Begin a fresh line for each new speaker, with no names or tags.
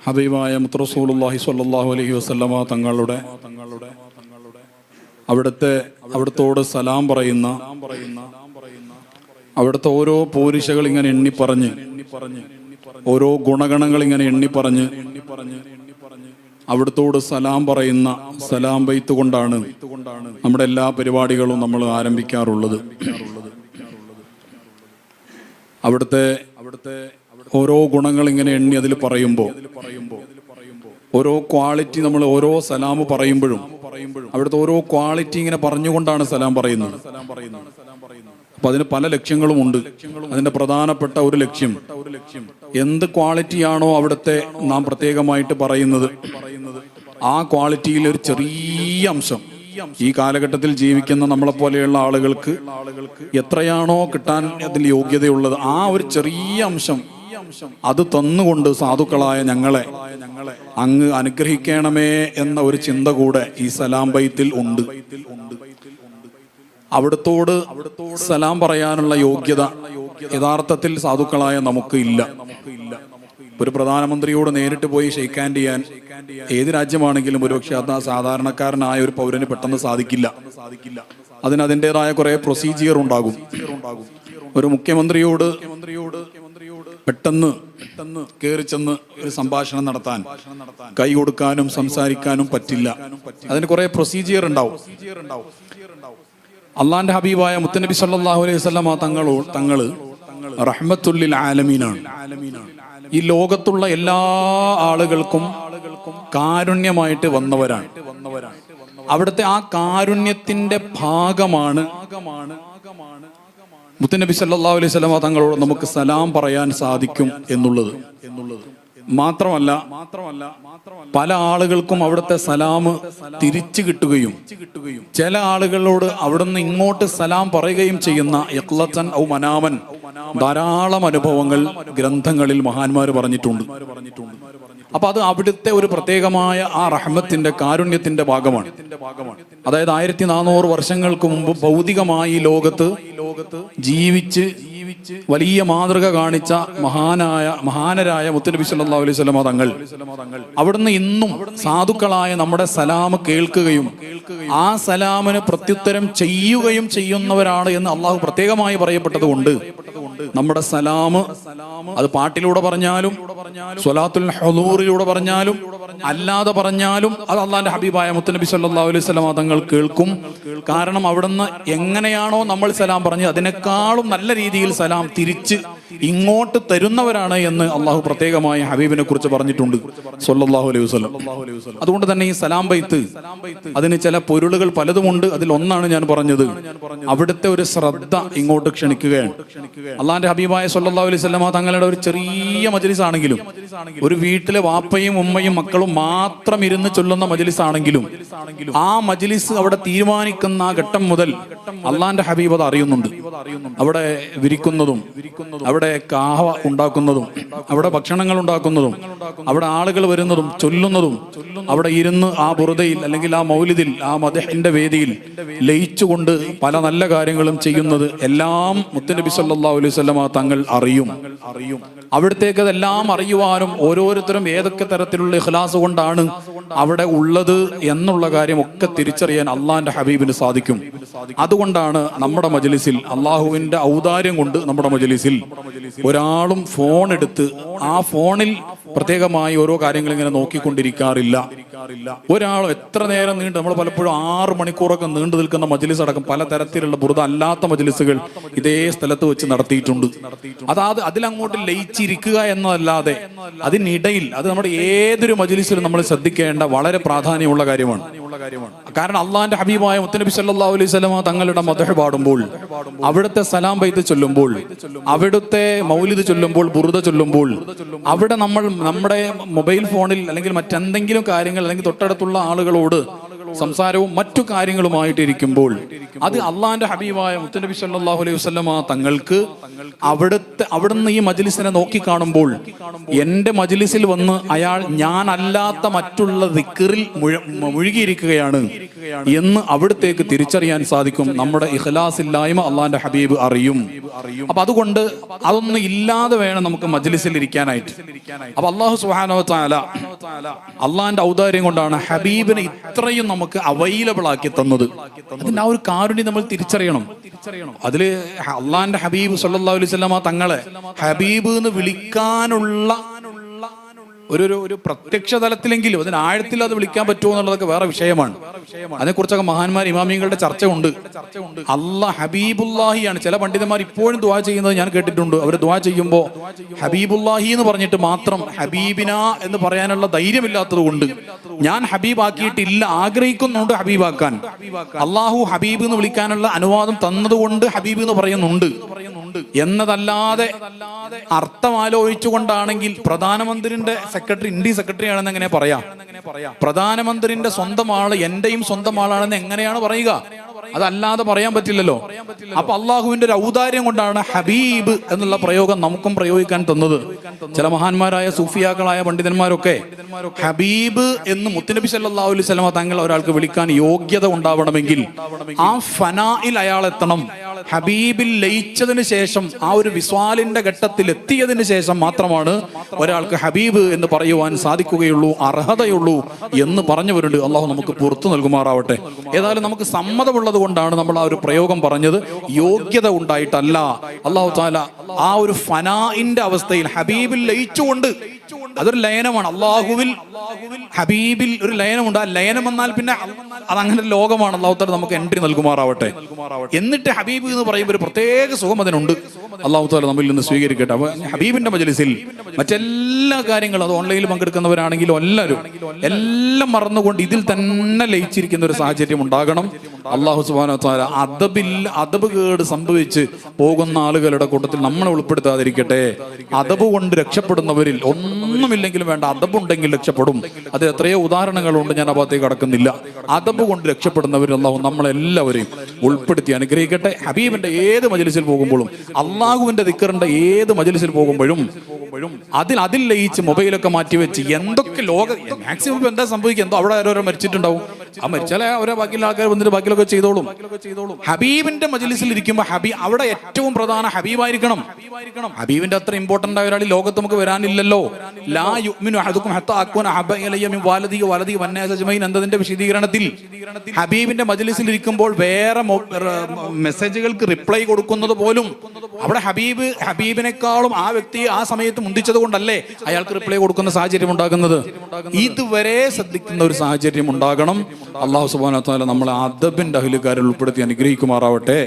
ഹബീബായ മുത്തറസൂലുള്ളാഹി സ്വല്ലല്ലാഹു അലഹി വസ്ലമ തങ്ങളുടെ തങ്ങളുടെ അവിടുത്തെ അവിടുത്തോട് സലാം പറയുന്ന അവിടുത്തെ ഓരോ പോരിശകൾ ഇങ്ങനെ എണ്ണി പറഞ്ഞ് ഓരോ ഗുണഗണങ്ങൾ ഇങ്ങനെ എണ്ണി പറഞ്ഞ് അവിടുത്തോട് സലാം പറയുന്ന സലാം ബൈത്ത് കൊണ്ടാണ് നമ്മുടെ എല്ലാ പരിപാടികളും നമ്മൾ ആരംഭിക്കാറുള്ളത്. അവിടുത്തെ അവിടുത്തെ ഓരോ ഗുണങ്ങൾ ഇങ്ങനെ എണ്ണി അതിൽ പറയുമ്പോൾ ഓരോ ക്വാളിറ്റി നമ്മൾ ഓരോ സലാം പറയുമ്പോഴും അവിടുത്തെ ഓരോ ക്വാളിറ്റി ഇങ്ങനെ പറഞ്ഞുകൊണ്ടാണ് സലാം പറയുന്നത്. അപ്പൊ അതിന് പല ലക്ഷ്യങ്ങളും ഉണ്ട്. അതിന്റെ പ്രധാനപ്പെട്ട ഒരു ലക്ഷ്യം എന്ത് ക്വാളിറ്റിയാണോ അവിടുത്തെ നാം പ്രത്യേകമായിട്ട് പറയുന്നത് ആ ക്വാളിറ്റിയിൽ ഒരു ചെറിയ അംശം. ഈ കാലഘട്ടത്തിൽ ജീവിക്കുന്ന നമ്മളെ പോലെയുള്ള ആളുകൾക്ക് എത്രയാണോ കിട്ടാൻ അതിൽ യോഗ്യതയുള്ളത് ആ ഒരു ചെറിയ അംശം അത് തന്നുകൊണ്ട് സാധുക്കളായ ഞങ്ങളെ അങ്ങ് അനുഗ്രഹിക്കണമേ എന്ന ഒരു ചിന്ത കൂടെ ഈ സലാം ബൈത്തിൽ ഉണ്ട്. അവിടത്തോട് സലാം പറയാനുള്ള യോഗ്യത യഥാർത്ഥത്തിൽ സാധുക്കളായ നമുക്ക് ഇല്ല. ഒരു പ്രധാനമന്ത്രിയോട് നേരിട്ട് പോയി ഷെയ്ക്ക് ഹാൻഡ് ചെയ്യാൻ ഏത് രാജ്യമാണെങ്കിലും ഒരുപക്ഷെ അത് സാധാരണക്കാരനായ ഒരു പൗരന് പെട്ടെന്ന് സാധിക്കില്ല. അതിന് അതിന്റെതായ കുറെ പ്രൊസീജിയർ ഉണ്ടാകും. ഒരു മുഖ്യമന്ത്രിയോട് പെട്ടെന്ന് പെട്ടെന്ന് കയറി ചെന്ന് ഒരു സംഭാഷണം നടത്താൻ കൈ കൊടുക്കാനും സംസാരിക്കാനും പറ്റില്ല. അതിന് കുറെ പ്രൊസീജിയർ ഉണ്ടാവും. അള്ളാന്റെ ഹബീബായ മുത്തനബി സല്ലല്ലാഹു അലൈഹി വസല്ലമ തങ്ങളോ തങ്ങൾ റഹ്മത്തുല്ലിൽ ആലമീനാണ്. ഈ ലോകത്തുള്ള എല്ലാ ആളുകൾക്കും കാരുണ്യമായിട്ട് വന്നവരാണ്. അവിടുത്തെ ആ കാരുണ്യത്തിന്റെ ഭാഗമാണ് ഭാഗമാണ് മുത്തനബി സല്ലാ അലൈഹി വസല്ലമ തങ്ങളോട് നമുക്ക് സലാം പറയാൻ സാധിക്കും എന്നുള്ളത്. എന്നുള്ളത് മാത്രമല്ല മാത്രമല്ല പല ആളുകൾക്കും അവിടുത്തെ സലാം തിരിച്ചു കിട്ടുകയും ചില ആളുകളോട് അവിടുന്ന് ഇങ്ങോട്ട് സലാം പറയുകയും ചെയ്യുന്ന യക്ലച്ചൻ ഔ മനാമൻ ധാരാളം അനുഭവങ്ങൾ ഗ്രന്ഥങ്ങളിൽ മഹാന്മാർ പറഞ്ഞിട്ടുണ്ട്. അപ്പൊ അത് അവിടുത്തെ ഒരു പ്രത്യേകമായ ആ റഹ്മത്തിന്റെ കാരുണ്യത്തിന്റെ ഭാഗമാണ്. അതായത് ആയിരത്തി നാനൂറ് വർഷങ്ങൾക്ക് മുമ്പ് ഭൗതികമായി ലോകത്ത് ജീവിച്ച് വലിയ മാതൃക കാണിച്ച മഹാനായ മഹാനരായ മുത്തനബി സല്ലാ അലൈഹി സ്വലമ തങ്ങൾ. അവിടുന്ന് ഇന്നും സാധുക്കളായ നമ്മുടെ സലാം കേൾക്കുകയും ആ സലാമിന് പ്രത്യുത്തരം ചെയ്യുകയും ചെയ്യുന്നവരാണ് എന്ന് അള്ളാഹു പ്രത്യേകമായി പറയപ്പെട്ടത് കൊണ്ട് നമ്മുടെ സലാം അത് പാട്ടിലൂടെ പറഞ്ഞാലും സ്വലാത്തുൽ ഹദൂറിലൂടെ പറഞ്ഞാലും അല്ലാതെ പറഞ്ഞാലും അത് അള്ളാന്റെ ഹബീബായ മുത്തനബി സല്ലാ അലൈഹി വസല്ലമ തങ്ങൾ കേൾക്കും. കാരണം അവിടുന്ന് എങ്ങനെയാണോ നമ്മൾ സലാം പറഞ്ഞത് അതിനേക്കാളും നല്ല രീതിയിൽ സലാം തിരിച്ച് ഇങ്ങോട്ട് തരുന്നവരാണ് എന്ന് അള്ളാഹു പ്രത്യേകമായി ഹബീബിനെ കുറിച്ച് പറഞ്ഞിട്ടുണ്ട്. സൊല്ലാഹു അലൈഹി വസല്ലം. അതുകൊണ്ട് തന്നെ ഈ സലാം ബൈത്ത് അതിന് ചില പൊരുളുകൾ പലതുമുണ്ട്. അതിൽ ഒന്നാണ് ഞാൻ പറഞ്ഞത്. അവിടുത്തെ ഒരു ശ്രദ്ധ ഇങ്ങോട്ട് ക്ഷണിക്കുകയാണ്. അള്ളാഹിന്റെ ഹബീബായ സൊല്ലാ അലൈഹി വസല്ലമ തങ്ങളുടെ ഒരു ചെറിയ മജ്ലിസ് ആണെങ്കിലും ഒരു വീട്ടിലെ വാപ്പയും ഉമ്മയും മക്കളും മാത്രം ഇരുന്ന് ചൊല്ലുന്ന മജ്ലിസ് ആണെങ്കിലും ആ മജ്ലിസ് അവിടെ തീരുമാനിക്കുന്ന ഘട്ടം മുതൽ അള്ളാന്റെ ഹബീബ് അത് അറിയുന്നുണ്ട്. അവിടെ വിരിക്കുന്നതും അവിടെ കാഹ ഉണ്ടാക്കുന്നതും അവിടെ ഭക്ഷണങ്ങൾ ഉണ്ടാക്കുന്നതും അവിടെ ആളുകൾ വരുന്നതും ചൊല്ലുന്നതും അവിടെ ഇരുന്ന് ആ ബുറുതയിൽ അല്ലെങ്കിൽ ആ മൗലിദിൽ ആ മദഹിന്റെ വേദിയിൽ ലയിച്ചുകൊണ്ട് പല നല്ല കാര്യങ്ങളും ചെയ്യുന്നത് എല്ലാം മുത്തനബി സല്ലാ അലൈഹി വസല്ലമ തങ്ങൾ അറിയും. അറിയും അവിടത്തേക്ക് അതെല്ലാം അറിയുവാനും ഓരോരുത്തരും ഏതൊക്കെ തരത്തിലുള്ള ഇഖ്ലാസ് കൊണ്ടാണ് അവിടെ ഉള്ളത് എന്നുള്ള കാര്യം ഒക്കെ തിരിച്ചറിയാൻ അള്ളാഹിന്റെ ഹബീബിന് സാധിക്കും. അതുകൊണ്ടാണ് നമ്മുടെ മജലിസിൽ അള്ളാഹുവിന്റെ ഔദാര്യം കൊണ്ട് നമ്മുടെ മജലിസിൽ ഒരാളും ഫോൺ എടുത്ത് ആ ഫോണിൽ പ്രത്യേകമായി ഓരോ കാര്യങ്ങൾ ഇങ്ങനെ നോക്കിക്കൊണ്ടിരിക്കാറില്ല. ഒരാൾ എത്ര നേരം നീണ്ട് നമ്മൾ പലപ്പോഴും ആറ് മണിക്കൂറൊക്കെ നീണ്ടു നിൽക്കുന്ന മജലിസ് അടക്കം പല തരത്തിലുള്ള ബുറുത അല്ലാത്ത മജലിസുകൾ ഇതേ സ്ഥലത്ത് വെച്ച് നടത്തിയിട്ടുണ്ട്. അതാത് അതിലങ്ങോട്ട് ലയിച്ചിരിക്കുക എന്നതല്ലാതെ അതിനിടയിൽ അത് നമ്മുടെ ഏതൊരു മജലിസിലും നമ്മൾ ശ്രദ്ധിക്കേണ്ട വളരെ പ്രാധാന്യമുള്ള കാര്യമാണ്. കാരണം അള്ളാന്റെ ഹബീബായ മുത്തനബി സല്ലാ അലൈഹി വസല്ലമ തങ്ങളുടെ മദഹ് പാടുമ്പോൾ അവിടുത്തെ സലാം ബൈത്ത് ചൊല്ലുമ്പോൾ അവിടുത്തെ മൗലിദ് ചൊല്ലുമ്പോൾ ബുറുദ ചൊല്ലുമ്പോൾ അവിടെ നമ്മൾ നമ്മുടെ മൊബൈൽ ഫോണിൽ അല്ലെങ്കിൽ മറ്റെന്തെങ്കിലും കാര്യങ്ങൾ അല്ലെങ്കിൽ തൊട്ടടുത്തുള്ള ആളുകളോട് സംസാരവും മറ്റു കാര്യങ്ങളുമായിട്ടിരിക്കുമ്പോൾ അത് അള്ളാന്റെ ഹബീബായ മുത്തനബി സല്ലാഹു അലൈഹി വസ്ലമ തങ്ങൾക്ക് അവിടുത്തെ അവിടുന്ന് ഈ മജ്ലിസിനെ നോക്കി കാണുമ്പോൾ എന്റെ മജ്ലിസിൽ വന്ന് അയാൾ ഞാനല്ലാത്ത മറ്റുള്ള ദിക്കറിൽ മുഴുകിയിരിക്കുകയാണ് എന്ന് അവിടത്തേക്ക് തിരിച്ചറിയാൻ സാധിക്കും. നമ്മുടെ ഇഖ്ലാസ് ഇല്ലായ്മ അള്ളാന്റെ ഹബീബ് അറിയും. അപ്പൊ അതുകൊണ്ട് അതൊന്നും ഇല്ലാതെ വേണം നമുക്ക് മജ്ലിസിൽ ഇരിക്കാനായിട്ട്. അപ്പൊ അള്ളാഹു സുഹാനോ താല അള്ളാന്റെ ഔദാര്യം കൊണ്ടാണ് ഹബീബിനെ ഇത്രയും നമുക്ക് അവൈലബിൾ ആക്കി തന്നത്. അതിന്റെ ആ ഒരു കാരുണ്യം നമ്മൾ തിരിച്ചറിയണം. അതിൽ അള്ളാന്റെ ഹബീബ് സല്ലാ അലൈഹി വസല്ലമ തങ്ങളെ ഹബീബ് എന്ന് വിളിക്കാനുള്ള ഒരു ഒരു ഒരു പ്രത്യക്ഷ തലത്തിലെങ്കിലും അതിന് ആഴത്തിൽ അത് വിളിക്കാൻ പറ്റുമോ എന്നുള്ളതൊക്കെ വേറെ വിഷയമാണ്. അതിനെക്കുറിച്ചൊക്കെ മഹാന്മാർ ഇമാമിയങ്ങളുടെ ചർച്ച ഉണ്ട് അല്ല ഹബീബുല്ലാഹിയാണ്. ചില പണ്ഡിതന്മാർ ഇപ്പോഴും ദുവാ ചെയ്യുന്നത് ഞാൻ കേട്ടിട്ടുണ്ട്. അവർ ദുവാ ചെയ്യുമ്പോൾ ഹബീബുല്ലാഹി എന്ന് പറഞ്ഞിട്ട് മാത്രം ഹബീബിന എന്ന് പറയാനുള്ള ധൈര്യമില്ലാത്തത് കൊണ്ട് ഞാൻ ഹബീബാക്കിയിട്ടില്ല ആഗ്രഹിക്കുന്നുണ്ട് ഹബീബാക്കാൻ. അള്ളാഹു ഹബീബ് എന്ന് വിളിക്കാനുള്ള അനുവാദം തന്നതുകൊണ്ട് ഹബീബ് എന്ന് പറയുന്നുണ്ട്. എന്നതല്ലാതെ അർത്ഥം ആലോചിച്ചുകൊണ്ടാണെങ്കിൽ പ്രധാനമന്ത്രിന്റെ സെക്രട്ടറി ഇന്ത്യ സെക്രട്ടറി ആണെന്ന് എങ്ങനെ പറയാം? പ്രധാനമന്ത്രിന്റെ സ്വന്തം ആൾ എന്റെയും സ്വന്തം ആളാണെന്ന് എങ്ങനെയാണ് പറയുക? അതല്ലാതെ പറയാൻ പറ്റില്ലല്ലോ. അപ്പൊ അള്ളാഹുവിന്റെ ഒരു ഔദാര്യം കൊണ്ടാണ് ഹബീബ് എന്നുള്ള പ്രയോഗം നമുക്കും പ്രയോഗിക്കാൻ തന്നത്. ചില മഹാന്മാരായ സൂഫിയാക്കളായ പണ്ഡിതന്മാരൊക്കെ ഹബീബ് എന്ന് മുത്തുനബി സല്ലല്ലാഹു അലൈഹി വസല്ലമ തങ്ങൾ ഒരാൾക്ക് വിളിക്കാൻ യോഗ്യത ഉണ്ടാവണമെങ്കിൽ ആ ഫനായിൽ അയാൾ എത്തണം. ഹബീബിൽ ലയിച്ചതിന് ശേഷം ആ ഒരു വിസ്വാലിന്റെ ഘട്ടത്തിൽ എത്തിയതിന് ശേഷം മാത്രമാണ് ഒരാൾക്ക് ഹബീബ് എന്ന് പറയുവാൻ സാധിക്കുകയുള്ളൂ അർഹതയുള്ളൂ എന്ന് പറഞ്ഞവരുണ്ട്. അള്ളാഹു നമുക്ക് പുറത്തു നൽകുമാറാവട്ടെ. ഏതായാലും നമുക്ക് സമ്മതമുള്ളത് കൊണ്ടാണ് നമ്മൾ ആ ഒരു പ്രയോഗം പറഞ്ഞത്. യോഗ്യത ഉണ്ടായിട്ടല്ല. അള്ളാഹു താല ആ ഒരു ഫനായിന്റെ അവസ്ഥയിൽ ഹബീബിൽ ലയിച്ചുകൊണ്ട് അതൊരു ലയനമാണ്. അള്ളാഹുവിൽ ഹബീബിൽ ഒരു ലയനമുണ്ട്. ആ ലയനം വന്നാൽ പിന്നെ അതങ്ങനെ ലോകമാണ്. അള്ളാഹു താല നമുക്ക് എൻട്രി നൽകുമാറാവട്ടെ. എന്നിട്ട് ഹബീബ് എന്ന് പറയുമ്പോൾ ഒരു പ്രത്യേക സുഖം അതിനുണ്ട്. അള്ളാഹു താല നമ്മിൽ നിന്ന് സ്വീകരിക്കട്ടെ. അപ്പൊ ഹബീബിന്റെ മജലിസിൽ മറ്റെല്ലാ കാര്യങ്ങളും അത് ഓൺലൈനിൽ പങ്കെടുക്കുന്നവരാണെങ്കിലും എല്ലാവരും എല്ലാം മറന്നുകൊണ്ട് ഇതിൽ തന്നെ ലയിച്ചിരിക്കുന്ന ഒരു സാഹചര്യം ഉണ്ടാകണം. അള്ളാഹു സുബാന താല അതബിൽ അതബ് കേട് സംഭവിച്ച് പോകുന്ന ആളുകളുടെ കൂട്ടത്തിൽ നമ്മളെ ഉൾപ്പെടുത്താതിരിക്കട്ടെ. അതബ് കൊണ്ട് രക്ഷപ്പെടുന്നവരിൽ ഒന്നുമില്ലെങ്കിലും വേണ്ട അതബ് ഉണ്ടെങ്കിൽ രക്ഷപ്പെടും. അത് എത്രയോ ഉദാഹരണങ്ങളുണ്ട് ഞാൻ ആ ഭാഗത്തേക്ക് കടക്കുന്നില്ല. അതബ് കൊണ്ട് രക്ഷപ്പെടുന്നവരിൽ അള്ളാഹു നമ്മളെല്ലാവരെയും ഉൾപ്പെടുത്തി അനുഗ്രഹിക്കട്ടെ. ഹബീബിന്റെ ഏത് മജലിസിൽ പോകുമ്പോഴും അള്ളാഹുവിന്റെ ദിക്കറിന്റെ ഏത് മജലിസിൽ പോകുമ്പോഴും അതിൽ അതിൽ ലയിച്ച് മൊബൈലൊക്കെ മാറ്റി വെച്ച് എന്തൊക്കെ ലോക മാക്സിമം ഇപ്പൊ എന്താ സംഭവിക്കുക? എന്തോ അവിടെ ഓരോ മരിച്ചിട്ടുണ്ടാവും. ആ മരിച്ചാലേ അവരെ ബാക്കിയുള്ള ആൾക്കാർ വന്നിട്ട് ബാക്കിലൊക്കെ ചെയ്തോളും. ഹബീബിന്റെ മജലിസിൽ ഇരിക്കുമ്പോൾ ഹബീബ് അവിടെ ഏറ്റവും പ്രധാന ഹബീബായിരിക്കണം. ഹബീബിന്റെ അത്ര ഇമ്പോർട്ടന്റ് ആയ ഒരാൾ ലോകത്ത് നമുക്ക് വരാനില്ലല്ലോ. ലാ യുമിനു മിൻ എന്നതിന്റെ വിശദീകരണത്തിൽ ഹബീബിന്റെ മജലിസിൽ ഇരിക്കുമ്പോൾ വേറെ മെസ്സേജുകൾക്ക് റിപ്ലൈ കൊടുക്കുന്നത് പോലും അവിടെ ഹബീബ് ഹബീബിനെക്കാളും ആ വ്യക്തി ആ സമയത്ത് മുന്തിച്ചത് കൊണ്ടല്ലേ അയാൾക്ക് റിപ്ലൈ കൊടുക്കുന്ന സാഹചര്യം ഉണ്ടാകുന്നത്? ഇതുവരെ ശ്രദ്ധിക്കുന്ന ഒരു സാഹചര്യം ഉണ്ടാകണം. അള്ളാഹു സുബാന നമ്മളെ അദബിന്റെ അഹിലുകാരിൽ ഉൾപ്പെടുത്തി അനുഗ്രഹിക്കുമാറാവട്ടെ.